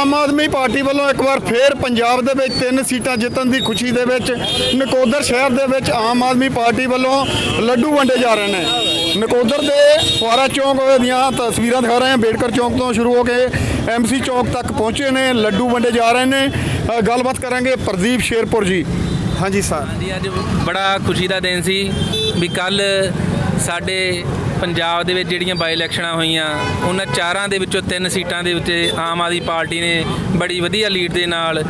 Aam Aadmi party ਵੱਲੋਂ ਇੱਕ ਵਾਰ ਫੇਰ ਪੰਜਾਬ ਦੇ ਵਿੱਚ ਤਿੰਨ ਸੀਟਾਂ ਜਿੱਤਣ ਦੀ ਖੁਸ਼ੀ ਦੇ ਵਿੱਚ ਨਕੋਦਰ ਸ਼ਹਿਰ ਦੇ ਵਿੱਚ ਆਮ ਆਦਮੀ ਪਾਰਟੀ ਵੱਲੋਂ ਲੱਡੂ ਵੰਡੇ ਜਾ ਰਹੇ ਨੇ। ਨਕੋਦਰ ਦੇ ਫੁਆਰਾ ਚੌਂਕ ਦੀਆਂ ਤਸਵੀਰਾਂ ਦਿਖਾ ਰਹੇ ਹਾਂ। ਬੇੜਕਰ ਚੌਂਕ ਤੋਂ ਸ਼ੁਰੂ ਹੋ ਕੇ ਐਮਸੀ ਚੌਂਕ ਤੱਕ ਪਹੁੰਚੇ ਨੇ ਲੱਡੂ ਵੰਡੇ ਜਾ ਰਹੇ ਨੇ। ਗੱਲਬਾਤ ਕਰਾਂਗੇ ਪ੍ਰਦੀਪ ਸ਼ੇਰਪੁਰ ਜੀ। ਹਾਂਜੀ ਸਰ। ਅੱਜ ਬੜਾ ਖੁਸ਼ੀ ਦਾ ਦਿਨ ਸੀ ਵੀ ਕੱਲ ਸਾਡੇ ਪੰਜਾਬ ਦੇ ਵਿੱਚ ਜਿਹੜੀਆਂ ਬਾਈ ਇਲੈਕਸ਼ਨਾਂ ਹੋਈਆਂ ਉਹਨਾਂ ਚਾਰਾਂ ਦੇ ਵਿੱਚੋਂ ਤਿੰਨ ਸੀਟਾਂ ਦੇ ਵਿੱਚ ਆਮ ਆਦਮੀ ਪਾਰਟੀ ਨੇ ਬੜੀ ਵਧੀਆ ਲੀਡ ਦੇ ਨਾਲ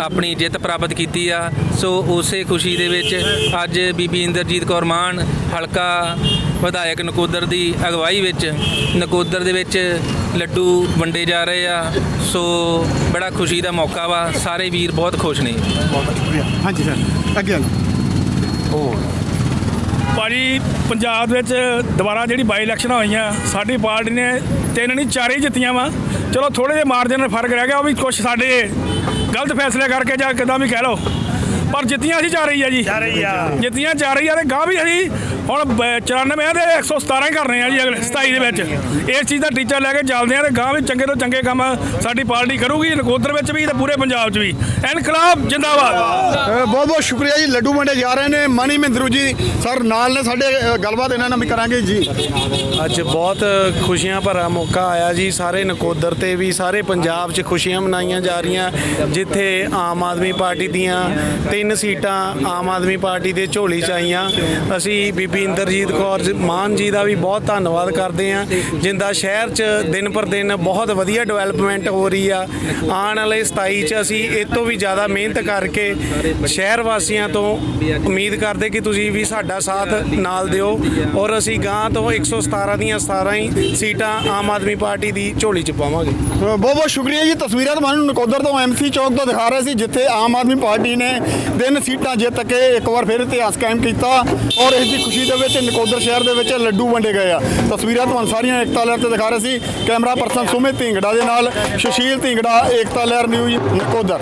ਆਪਣੀ ਜਿੱਤ ਪ੍ਰਾਪਤ ਕੀਤੀ ਆ। ਸੋ ਉਸੇ ਖੁਸ਼ੀ ਦੇ ਵਿੱਚ ਅੱਜ ਬੀਬੀ ਇੰਦਰਜੀਤ ਕੌਰ ਮਾਨ ਹਲਕਾ ਵਿਧਾਇਕ ਨਕੋਦਰ ਦੀ ਅਗਵਾਈ ਵਿੱਚ ਨਕੋਦਰ ਦੇ ਵਿੱਚ ਲੱਡੂ ਵੰਡੇ ਜਾ ਰਹੇ ਆ। ਸੋ ਬੜਾ ਖੁਸ਼ੀ ਦਾ ਮੌਕਾ ਵਾ। ਸਾਰੇ ਵੀਰ ਬਹੁਤ ਖੁਸ਼ ਨੇ। ਬਹੁਤ ਸ਼ੁਕਰੀਆ ਹਾਂਜੀ ਸਰ ਅੱਗੇ ਭਾਜੀ ਪੰਜਾਬ ਵਿੱਚ ਦੁਬਾਰਾ ਜਿਹੜੀ ਬਾਈ ਇਲੈਕਸ਼ਨਾਂ ਹੋਈਆਂ, ਸਾਡੀ ਪਾਰਟੀ ਨੇ ਤਿੰਨ ਨਹੀਂ, ਚਾਰੇ ਹੀ ਜਿੱਤੀਆਂ ਵਾ। ਚਲੋ ਥੋੜੇ ਜਿਹੇ ਮਾਰਜਨ ਨਾਲ ਫ਼ਰਕ ਰਹਿ ਗਿਆ, ਉਹ ਵੀ ਕੁਝ ਸਾਡੇ ਗਲਤ ਫੈਸਲੇ ਕਰਕੇ ਜਾਂ ਕਿਦਾਂ ਵੀ ਕਹਿ ਲਓ। ਪਰ ਜਿੱਤੀਆਂ ਅਸੀਂ ਚਾਰੇ ਹੀ ਆ ਜੀ। ਆ। ਜਿੱਤੀਆਂ ਚਾਰੇ ਹੀ ਆ ਤੇ ਗਾਂ ਵੀ ਅਸੀਂ ਹੁਣ ਬ- 94 ਦੇ 117 ਹੀ ਕਰਨੇ ਆ ਜੀ ਅਗਲੇ 27 ਦੇ ਵਿੱਚ। ਇਸ ਚੀਜ਼ ਦਾ ਟੀਚਾ ਲੈ ਕੇ ਚੱਲਦੇ ਆ ਤੇ ਗਾਂ ਵੀ ਚੰਗੇ ਤੋਂ ਚੰਗੇ ਕੰਮ ਸਾਡੀ ਪਾਰਟੀ ਕਰੂਗੀ ਨਕੋਦਰ ਵਿੱਚ ਵੀ ਤੇ ਪੂਰੇ ਪੰਜਾਬ 'ਚ ਵੀ। ਇਨਕਲਾਬ ਜਿੰਦਾਬਾਦ। ਬਹੁਤ ਬਹੁਤ ਸ਼ੁਕਰੀਆ ਜੀ। ਲੱਡੂ ਵੰਡੇ ਜਾ ਰਹੇ ਨੇ ਮਨੀ ਮਹਿੰਦਰੂ ਜੀ। ਸਰ ਨਾਲ ਨੇ ਸਾਡੇ ਗੱਲਬਾਤ ਇਹਨਾਂ ਨਾਲ ਵੀ ਕਰਾਂਗੇ ਜੀ। ਅੱਜ ਬਹੁਤ ਖੁਸ਼ੀਆਂ ਭਰਾ ਮੌਕਾ ਆਇਆ ਜੀ। ਸਾਰੇ ਨਕੋਦਰ ਤੇ ਵੀ ਸਾਰੇ ਪੰਜਾਬ 'ਚ ਖੁਸ਼ੀਆਂ ਮਨਾਈਆਂ ਜਾ ਰਹੀਆਂ। ਜਿੱਥੇ ਆਮ ਆਦਮੀ ਪਾਰਟੀ ਦੀਆਂ ਤਿੰਨ ਸੀਟਾਂ ਆਮ ਆਦਮੀ ਪਾਰਟੀ ਦੇ ਝੋਲੀ 'ਚ ਆਈਆਂ। ਅਸੀਂ ਬੀਬੀ ਇੰਦਰਜੀਤ ਕੌਰ ਮਾਨ ਜੀ ਦਾ ਵੀ ਬਹੁਤ ਧੰਨਵਾਦ ਕਰਦੇ ਹਾਂ। ਜਿੰਦਾ ਸ਼ਹਿਰ 'ਚ ਦਿਨ ਪਰ ਦਿਨ ਬਹੁਤ ਵਧੀਆ ਡਿਵੈਲਪਮੈਂਟ ਹੋ ਰਹੀ ਆ। ਆਉਣ ਵਾਲੇ 27 'ਚ ਅਸੀਂ ਇਹ ਤੋਂ ਵੀ ਜ਼ਿਆਦਾ ਮਿਹਨਤ ਕਰਕੇ ਸ਼ਹਿਰ ਵਾਸੀਆਂ ਤੋਂ ਉਮੀਦ ਕਰਦੇ ਕਿ ਤੁਸੀਂ ਵੀ ਸਾਡਾ ਸਾਥ ਨਾਲ ਦਿਓ ਔਰ ਅਸੀਂ ਗਾਂ ਤੋਂ 117 ਦੀਆਂ 17 ਹੀ ਸੀਟਾਂ ਆਮ ਆਦਮੀ ਪਾਰਟੀ ਦੀ ਝੋਲੀ 'ਚ ਪਾਵਾਂਗੇ। ਬਹੁਤ ਬਹੁਤ ਸ਼ੁਕਰੀਆ ਜੀ। ਤਸਵੀਰਾਂ ਤੁਹਾਨੂੰ ਨਕੋਦਰ ਤੋਂ ਐਮਸੀ ਚੌਕ ਤੋਂ ਦਿਖਾ ਰਹੇ ਸੀ, ਜਿੱਥੇ ਆਮ ਆਦਮੀ ਪਾਰਟੀ ਨੇ ਤਿੰਨ ਸੀਟਾਂ ਜਿੱਤ ਕੇ ਇੱਕ ਵਾਰ ਫਿਰ ਇਤਿਹਾਸ ਕਾਇਮ ਕੀਤਾ ਔਰ ਇਸ ਦੀ ਖੁਸ਼ੀ ਦੇ ਵਿੱਚ ਨਕੋਦਰ ਸ਼ਹਿਰ ਦੇ ਵਿੱਚ ਲੱਡੂ ਵੰਡੇ ਗਏ ਆ। ਤਸਵੀਰਾਂ ਤੁਹਾਨੂੰ ਸਾਰੀਆਂ ਏਕਤਾ ਲਹਿਰ ਤੇ ਦਿਖਾ ਰਹੇ ਸੀ। ਕੈਮਰਾ ਪਰਸਨ ਸੁਮਿਤ ਢਿੰਗੜਾ ਦੇ ਨਾਲ ਸੁਸ਼ੀਲ ਢਿੰਗੜਾ, ਏਕਤਾ ਲਹਿਰ ਨਿਊਜ਼ ਨਕੋਦਰ।